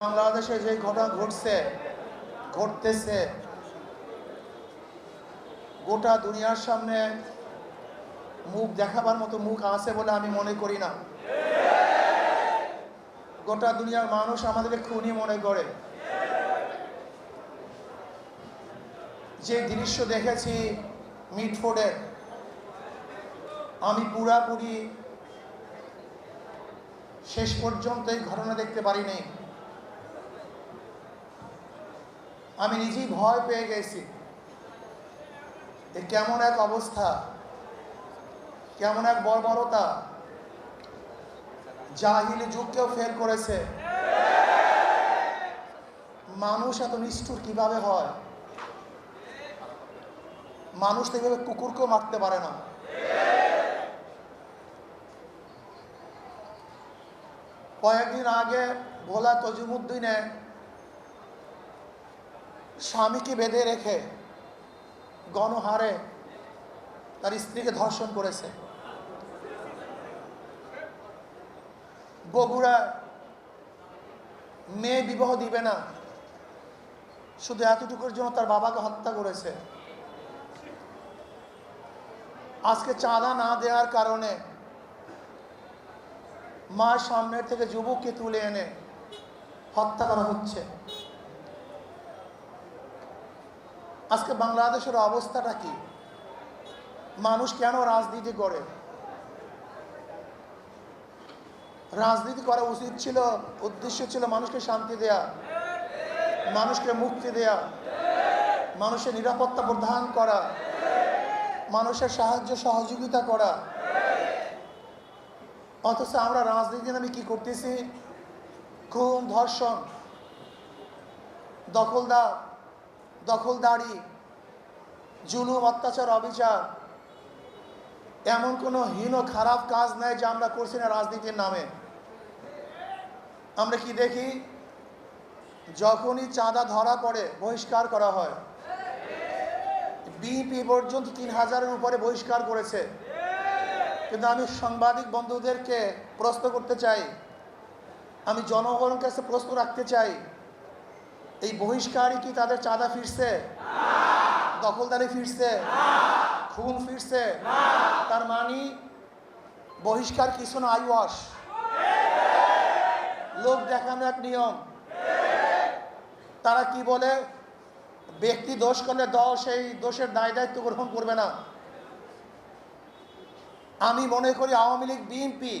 বাংলাদেশে যে ঘটনা ঘটছে, ঘটতেছে, গোটা দুনিয়ার সামনে মুখ দেখাবার মতো মুখ আছে বলে আমি মনে করি না। গোটা দুনিয়ার মানুষ আমাদের খুনি মনে করে। যে দৃশ্য দেখেছি মিটফোর্ডের আমি পুরাপুরি শেষ পর্যন্ত এই ঘটনা দেখতে পারিনি। আমি নিজেই ভয় পেয়ে গেছি। এ কেমন এক অবস্থা? কেমন এক বর্বরতা? জাহিলি যুগকেও ফেল করেছে। মানুষ এত নিষ্ঠুর কীভাবে হয়? মানুষ তো এইভাবে কুকুরকেও মারতে পারে না। কয়েকদিন আগে ভোলা তজিমুদ্দিনে স্বামীকে বেঁধে রেখে গণহারে তার স্ত্রীকে ধর্ষণ করেছে। বগুড়া মেয়ে বিবাহ দিবে না। শুধু এতটুকুর জন্য তার বাবাকে হত্যা করেছে। আজকে চাঁদা না দেওয়ার কারণে মার সামনের থেকে যুবককে তুলে এনে হত্যা করা হচ্ছে। আজকে বাংলাদেশের অবস্থাটা কি? মানুষ কেন রাজনীতি করে? রাজনীতি করা উচিত ছিল, উদ্দেশ্য ছিল মানুষকে শান্তি দেয়া, মানুষকে মুক্তি দেয়া, মানুষের নিরাপত্তা প্রদান করা, মানুষের সাহায্য সহযোগিতা করা। অথচ আমরা রাজনীতি নামে কি করতেছি? খুন, ধর্ষণ, দখলদার দখলদারি, জুলুম, অত্যাচার, অবিচার, এমন কোনো হীন খারাপ কাজ নাই যে আমরা করছি না রাজনীতির নামে। আমরা কি দেখি? যখনই চাঁদা ধরা পড়ে, বহিষ্কার করা হয়। বিএনপি পর্যন্ত তিন হাজারের উপরে বহিষ্কার করেছে। কিন্তু আমি সাংবাদিক বন্ধুদেরকে প্রশ্ন করতে চাই। আমি জনগণের কাছে প্রশ্ন রাখতে চাই। এই বহিষ্কারই কি তাদের চাঁদা ফিরছে? দখলদারি ফিরছে? খুন ফিরছে? তার মানে বহিষ্কার কিছু না, আইওয়াস। লোক দেখানো এক নিয়ম। তারা কি বলে? ব্যক্তি দোষ করলে দল সেই দোষের দায় দায়িত্ব গ্রহণ করবে না। আমি মনে করি আওয়ামী লীগ, বিএনপি,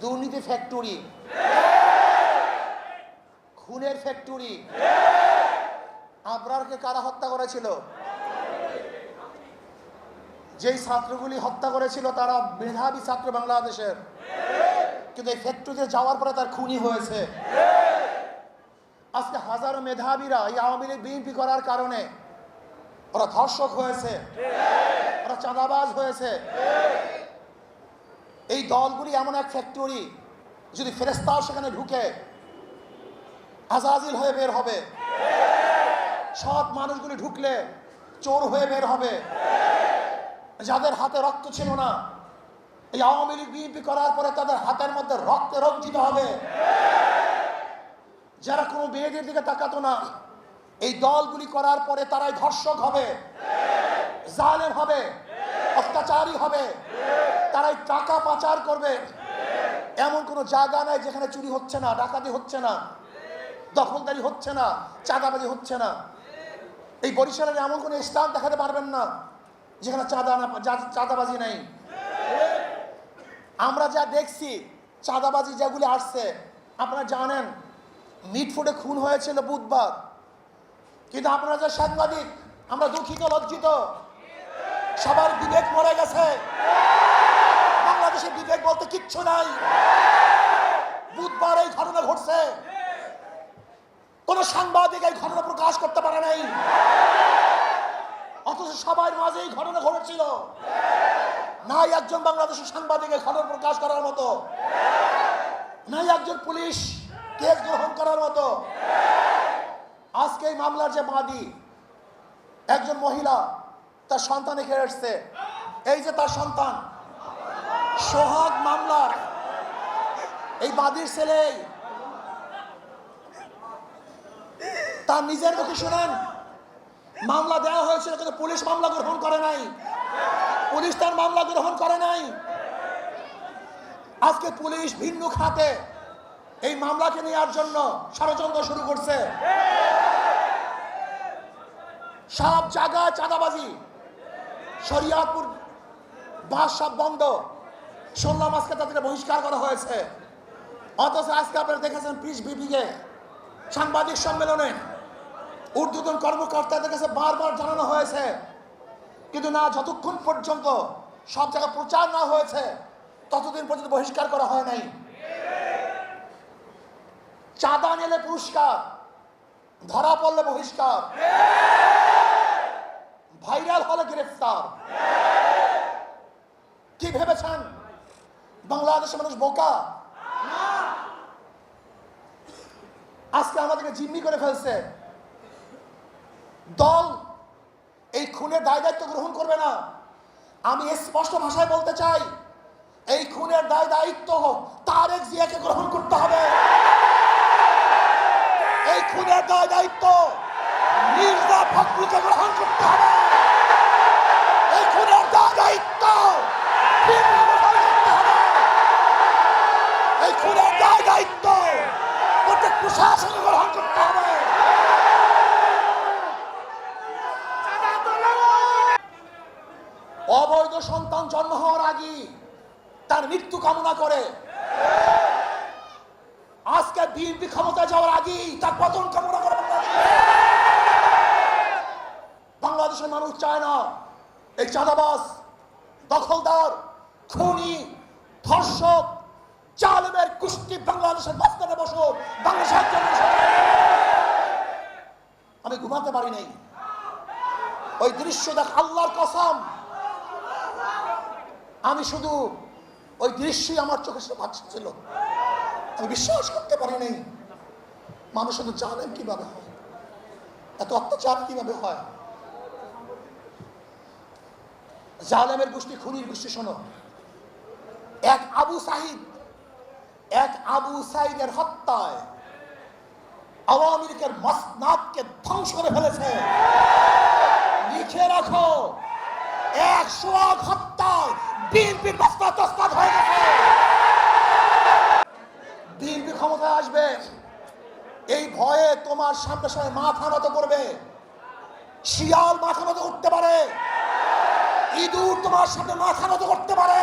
দুর্নীতি ফ্যাক্টরি। খুনের ফ্যাক্টরি। আবরারকে কারা হত্যা করেছিল? যেই ছাত্রগুলি হত্যা করেছিল, তারা মেধাবী ছাত্র বাংলাদেশের। কিন্তু এই ফ্যাক্টরিতে যাওয়ার পরে তার খুনি হয়েছে। আজকে হাজারো মেধাবীরা এই আওয়ামী লীগ, বিএনপি করার কারণে ওরা ধর্ষক হয়েছে। ওরা চাঁদাবাজ হয়েছে। এই দলগুলি এমন এক ফ্যাক্টরি, যদি ফেরেস্তাও সেখানে ঢুকে আজাজিল হয়ে বের হবে। সৎ মানুষগুলি ঢুকলে চোর হয়ে বের হবে। যাদের হাতে রক্ত ছিল না, এই আওয়ামী লীগ বিএনপি করার পরে তাদের হাতের মধ্যে রক্তে রঞ্জিত হবে। যারা কোনো মেয়েদের দিকে তাকাতো না, এই দলগুলি করার পরে তারাই ধর্ষক হবে, জালেম হবে, অত্যাচারী হবে। তারাই টাকা পাচার করবে। এমন কোনো জায়গা নাই যেখানে চুরি হচ্ছে না, ডাকাতি হচ্ছে না। দখলদারি হচ্ছে না, চাঁদাবাজি হচ্ছে না। এই বরিশালের এমন কোনো স্থান দেখাতে পারবেন না, যেখানে চাঁদা না চাঁদাবাজি নেই। আমরা যা দেখছি, চাঁদাবাজি যেগুলি আসছে, আপনারা জানেন, মিটফুটে খুন হয়েছিল বুধবার। কিন্তু আপনারা যা সাংবাদিক, আমরা দুঃখিত, লজ্জিত। সবার বিবেক মরে গেছে। বাংলাদেশের বিবেক বলতে কিচ্ছু নাই। বুধবার এই ঘটনা ঘটছে। কোন সাংবাদিক এই ঘটনা প্রকাশ করতে পারে নাই। অথচ সবার মাঝে এই ঘটনা ঘটেছিল। নাই একজন বাংলাদেশের সাংবাদিকের ঘটনা প্রকাশ করার মতো। নাই একজন পুলিশ কেস গ্রহণ করার মতো। আজকে এই মামলার যে বাদী, একজন মহিলা, তার সন্তানে খেয়ে এসছে। এই যে তার সন্তান, সোহাগ মামলার এই বাদীর ছেলে তার নিজের মুখে শুনেন। মামলা দেওয়া হয়েছিল কিন্তু পুলিশ মামলা গ্রহণ করে নাই। পুলিশ তার মামলা গ্রহণ করে নাই। আজকে পুলিশ ভিন্ন খাতে এই মামলাকে নেওয়ার জন্য ষড়যন্ত্র শুরু করছে। সব জায়গায় চাঁদাবাজি। শরিয়াতপুর বাস সব বন্ধ। শুনলাম আজকে তাদেরকে বহিষ্কার করা হয়েছে। অথচ আজকে আপনারা দেখেছেন পিস বিপিকে সাংবাদিক সম্মেলনে ঊর্ধ্বতন কর্মকর্তাদের কাছে বারবার জানানো হয়েছে। কিন্তু না, যতক্ষণ পর্যন্ত সব জায়গায় প্রচার না হয়েছে, ততদিন পর্যন্ত বহিষ্কার করা হয় নাই। চাঁদা নিলে পুরস্কার, ধরা পড়লে বহিষ্কার, ভাইরাল হলে গ্রেফতার। কি ভেবেছেন? বাংলাদেশের মানুষ বোকা? আজকে আমাদেরকে জিম্মি করে ফেলছে। দল এই খুনের দায় দায়িত্ব গ্রহণ করবে না। আমি স্পষ্ট ভাষায় বলতে চাই, এই খুনের দায় দায়িত্ব তারেক জিয়াকে গ্রহণ করতে হবে। এই খুনের দায় দায়িত্ব মির্জা ফখরুলকে গ্রহণ করতে হবে। এই খুনের দায় দায়িত্ব এই খুনের দায় দায়িত্ব প্রত্যেক প্রশাসনকে গ্রহণ করতে হবে। অবৈধ সন্তান জন্ম হওয়ার আগে তার মৃত্যু কামনা করে। আজকে বিএনপি ক্ষমতা যাওয়ার আগেই তার পতন কামনা করে বাংলাদেশ। বাংলাদেশের মানুষ চায় না এই চাঁদাবাস দখলদার, খুনি, ধর্ষক চালমের কুষ্টি বাংলাদেশের মাঝখানে বসো, বাংলাদেশের আমি ঘুমাতে পারি নাই। ওই দৃশ্য দেখ আল্লাহর কসম। আমি শুধু ওই দৃশ্যই আমার চোখের সামনে ভাসছিল। আমি বিশ্বাস করতে পারি নাই মানুষ শুধু জানেন কীভাবে হয়। এত অত্যাচার কীভাবে হয়। জালেমের গোষ্ঠী, খুনির গোষ্ঠী, শোনো। এক আবু সাহিদ এক আবু সাইদের হত্যায় আওয়ামী লীগের মসনাদকে ধ্বংস করে ফেলেছে। লিখে রাখো এক হত্যায় বিএনপির তসনাদ হয়ে গেছে। বিএনপি ক্ষমতায় আসবে। এই ভয়ে তোমার সামনে সামনে মাথা নত করবে। শিয়াল মাথা নত করতে পারে। ইঁদুর তোমার সামনে মাথা নত করতে পারে।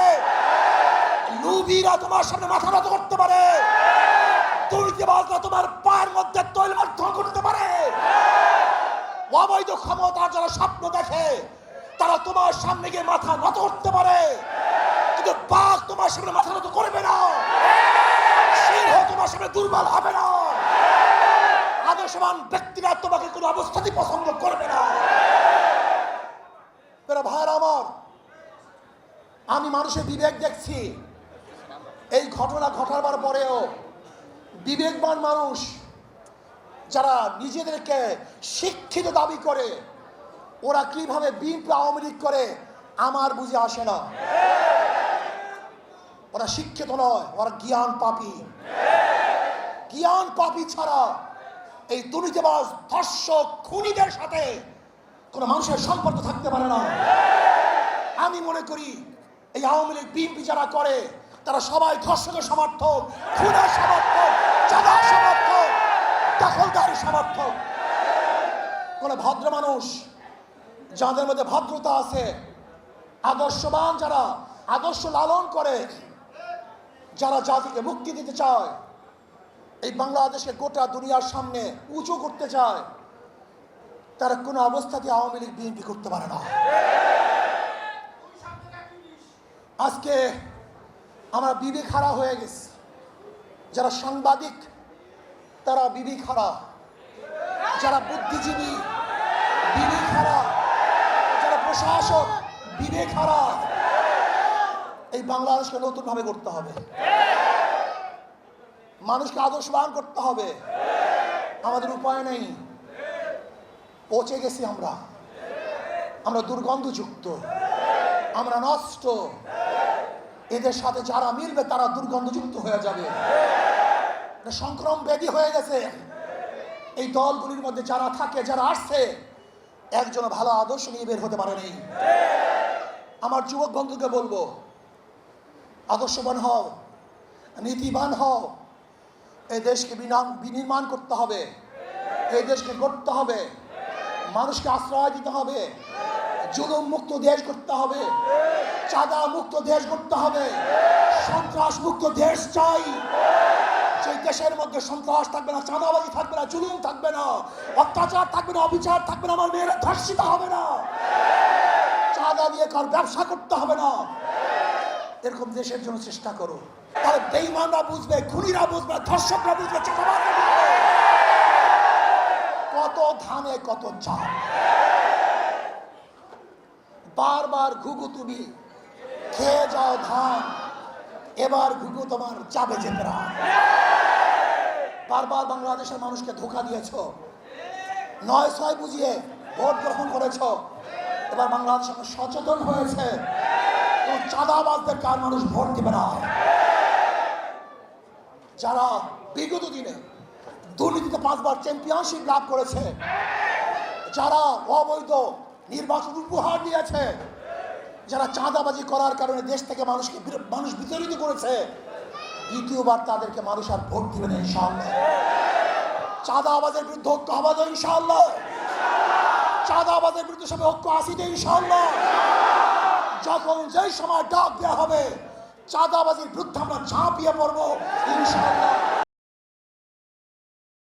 লুবিরা তোমার সামনে মাথা নত করতে পারে। দুর্নীতিবাজরা তোমার পায়ের মধ্যে তৈল মধ্যম করতে পারে। অবৈধ ক্ষমতা যারা স্বপ্ন দেখে তারা তোমার সামনে গিয়ে মাথা নত করতে পারে। কিন্তু বাঘ তোমার সামনে মাথা নত করবে না। সিংহ তোমার সামনে দুর্বল হবে না। আদর্শবান ব্যক্তিরা তোমাকে কোনো অবস্থাতেই পছন্দ করবে না। ভাইয়ের আমার, আমি মানুষের বিবেক দেখছি। এই ঘটনা ঘটাবার পরেও বিবেকবান মানুষ যারা নিজেদেরকে শিক্ষিত দাবি করে ওরা কীভাবে বিএনপি আওয়ামী লীগ করে, আমার বুঝে আসে না। ওরা শিক্ষিত নয়, ওরা জ্ঞান পাপী। জ্ঞান পাপী ছাড়া এই দুর্নীতিবাজ, ধর্ষক, খুনিদের সাথে কোনো মানুষের সম্পর্ক থাকতে পারে না। আমি মনে করি এই আওয়ামী লীগ, বিএনপি যারা করে, তারা সবাই ধর্ষকের সমর্থক, খুনের সমর্থক, চাঁদার সমর্থক দখলদারি সমর্থক। কোন ভদ্র মানুষ যাদের মধ্যে ভদ্রতা আছে, আদর্শবান যারা, আদর্শ লালন করে, যারা জাতিকে মুক্তি দিতে চায়, এই বাংলাদেশে গোটা দুনিয়ার সামনে উঁচু করতে চায়, তারা কোনো অবস্থাতে আওয়ামী লীগ, বিএনপি করতে পারে না। আজকে আমরা বিবেক হারা হয়ে গেছি। যারা সাংবাদিক, তারা বিবেক হারা। যারা বুদ্ধিজীবী প্রশাসক বিবেক হারা। এই বাংলাদেশকে নতুন ভাবে করতে হবে। মানুষকে আদর্শবান করতে হবে। আমাদের উপায় নেই। পচে গেছি আমরা। আমরা দুর্গন্ধযুক্ত। আমরা নষ্ট। এদের সাথে যারা মিলবে, তারা দুর্গন্ধযুক্ত হয়ে যাবে। সংক্রম ব্যাধি হয়ে গেছে। এই দলগুলির মধ্যে যারা থাকে, যারা আসছে একজন ভালো আদর্শ নিয়ে বের হতে পারেনি। আমার যুবক বন্ধুকে বলব, আদর্শবান হও, নীতিবান হও। এই দেশকে বিনা- বিনির্মাণ করতে হবে। এই দেশকে গড়তে হবে। মানুষকে আশ্রয় দিতে হবে। জুলুম মুক্ত দেশ করতে হবে। চাঁদা মুক্ত দেশ করতে হবে। সন্ত্রাস মুক্ত দেশ চাই। সেই দেশের মধ্যে সন্ত্রাস থাকবে না, চাঁদাবাজি থাকবে না, জুলুম থাকবে না, অত্যাচার থাকবে না, অবিচার থাকবে না, আমার মেয়েরা ধর্ষিত হবে না। চাঁদা দিয়ে কার ব্যবসা করতে হবে না। এরকম দেশের জন্য চেষ্টা করো। তাহলে বেইমানরা বুঝবে, খুনিরা বুঝবে, ধর্ষকরা বুঝবে কত ধানে, কত চাল বারবার ঘুঘু তুমি, খেয়ে যাও ধান, এবার ঘুঘু তোমার যাবে যেতে। বারবার বাংলাদেশের মানুষকে ধোকা দিয়েছ। নয় ছয় বুঝিয়ে ভোট গ্রহণ করেছ। এবার বাংলাদেশ সচেতন হয়েছে। চাঁদাবাজদের কার মানুষ ভোট দিবে না? যারা বিগত দিনে দুর্নীতিতে পাঁচবার চ্যাম্পিয়নশিপ লাভ করেছে, যারা অবৈধ নির্বাচন উপহার দিয়েছে, যারা চাঁদাবাজি করার কারণে দেশ থেকে মানুষকে মানুষ বিতাড়িত করেছে দ্বিতীয়বার তাদেরকে মানুষ আর ভোট দিবে না ইনশাআল্লাহ। চাঁদাবাজের বিরুদ্ধে ঐক্য হবাদ তো ইনশাআল্লাহ। চাঁদাবাজের বিরুদ্ধে সবাই ঐক্য আসিতে ইনশাআল্লাহ। যখন যেই সময় ডাক দেওয়া হবে, চাঁদাবাজির বিরুদ্ধে আমরা ঝাঁপিয়ে পড়ব ইনশাআল্লাহ।